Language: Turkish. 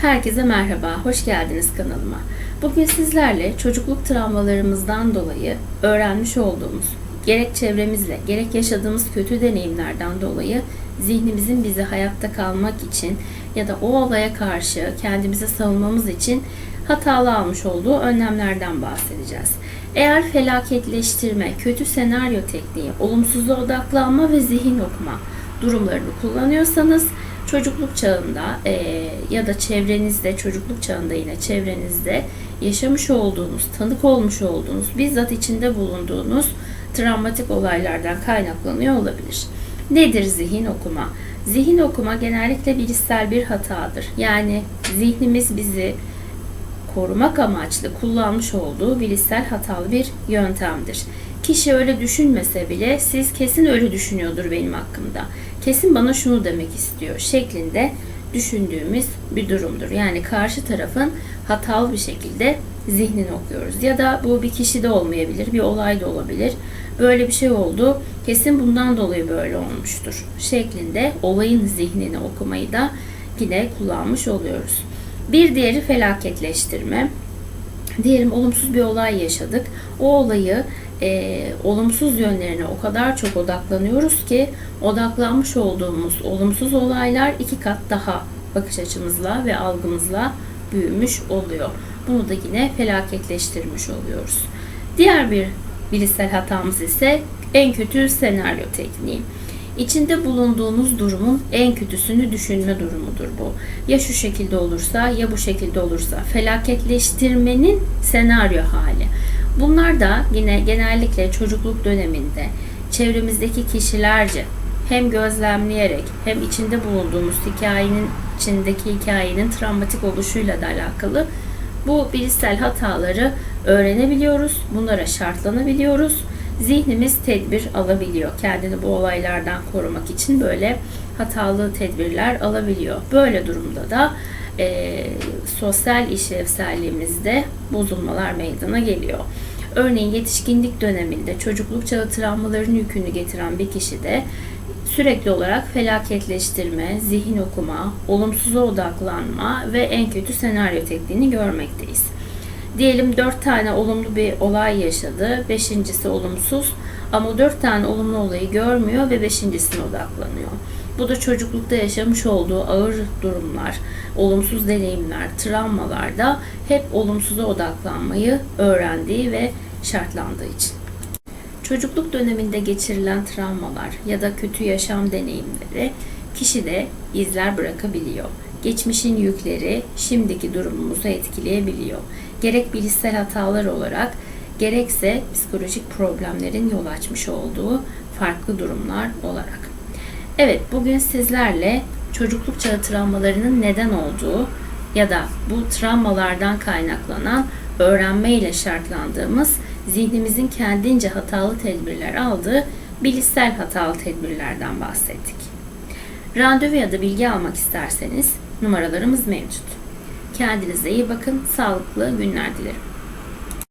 Herkese merhaba, hoş geldiniz kanalıma. Bugün sizlerle çocukluk travmalarımızdan dolayı öğrenmiş olduğumuz, gerek çevremizle, gerek yaşadığımız kötü deneyimlerden dolayı zihnimizin bizi hayatta kalmak için ya da o olaya karşı kendimizi savunmamız için hatalı almış olduğu önlemlerden bahsedeceğiz. Eğer felaketleştirme, kötü senaryo tekniği, olumsuza odaklanma ve zihin okuma durumlarını kullanıyorsanız çocukluk çağında e, ya da çevrenizde, çocukluk çağında yine çevrenizde yaşamış olduğunuz, tanık olmuş olduğunuz, bizzat içinde bulunduğunuz travmatik olaylardan kaynaklanıyor olabilir. Nedir zihin okuma? Zihin okuma genellikle bilişsel bir hatadır. Yani zihnimiz bizi korumak amaçlı kullanmış olduğu bilişsel hatalı bir yöntemdir. Kişi öyle düşünmese bile siz kesin öyle düşünüyordur benim hakkımda. Kesin bana şunu demek istiyor şeklinde düşündüğümüz bir durumdur. Yani karşı tarafın hatalı bir şekilde zihnini okuyoruz. Ya da bu bir kişi de olmayabilir, bir olay da olabilir. Böyle bir şey oldu, kesin bundan dolayı böyle olmuştur şeklinde olayın zihnini okumayı da yine kullanmış oluyoruz. Bir diğeri felaketleştirme. Diyelim olumsuz bir olay yaşadık. O olayı e, olumsuz yönlerine o kadar çok odaklanıyoruz ki odaklanmış olduğumuz olumsuz olaylar iki kat daha bakış açımızla ve algımızla büyümüş oluyor. Bunu da yine felaketleştirmiş oluyoruz. Diğer bir bilişsel hatamız ise en kötü senaryo tekniği. İçinde bulunduğunuz durumun en kötüsünü düşünme durumudur bu. Ya şu şekilde olursa ya bu şekilde olursa felaketleştirmenin senaryo hali. Bunlar da yine genellikle çocukluk döneminde çevremizdeki kişilerce hem gözlemleyerek hem içinde bulunduğumuz hikayenin içindeki hikayenin travmatik oluşuyla da alakalı bu bilişsel hataları öğrenebiliyoruz. Bunlara şartlanabiliyoruz. Zihnimiz tedbir alabiliyor. Kendini bu olaylardan korumak için böyle hatalı tedbirler alabiliyor. Böyle durumda da e, sosyal işlevselliğimizde bozulmalar meydana geliyor. Örneğin yetişkinlik döneminde çocukluk çağı travmaların yükünü getiren bir kişi de sürekli olarak felaketleştirme, zihin okuma, olumsuza odaklanma ve en kötü senaryo tekniğini görmekteyiz. Diyelim dört tane olumlu bir olay yaşadı, beşincisi olumsuz ama dört tane olumlu olayı görmüyor ve beşincisine odaklanıyor. Bu da çocuklukta yaşamış olduğu ağır durumlar, olumsuz deneyimler, travmalarda hep olumsuza odaklanmayı öğrendiği ve şartlandığı için. Çocukluk döneminde geçirilen travmalar ya da kötü yaşam deneyimleri kişide izler bırakabiliyor. Geçmişin yükleri şimdiki durumumuzu etkileyebiliyor. Gerek bilişsel hatalar olarak gerekse psikolojik problemlerin yol açmış olduğu farklı durumlar olarak. Evet, bugün sizlerle çocukluk çağı travmalarının neden olduğu ya da bu travmalardan kaynaklanan öğrenme ile şartlandığımız zihnimizin kendince hatalı tedbirler aldığı bilişsel hatalı tedbirlerden bahsettik. Randevu ya da bilgi almak isterseniz numaralarımız mevcut. Kendinize iyi bakın, sağlıklı günler dilerim.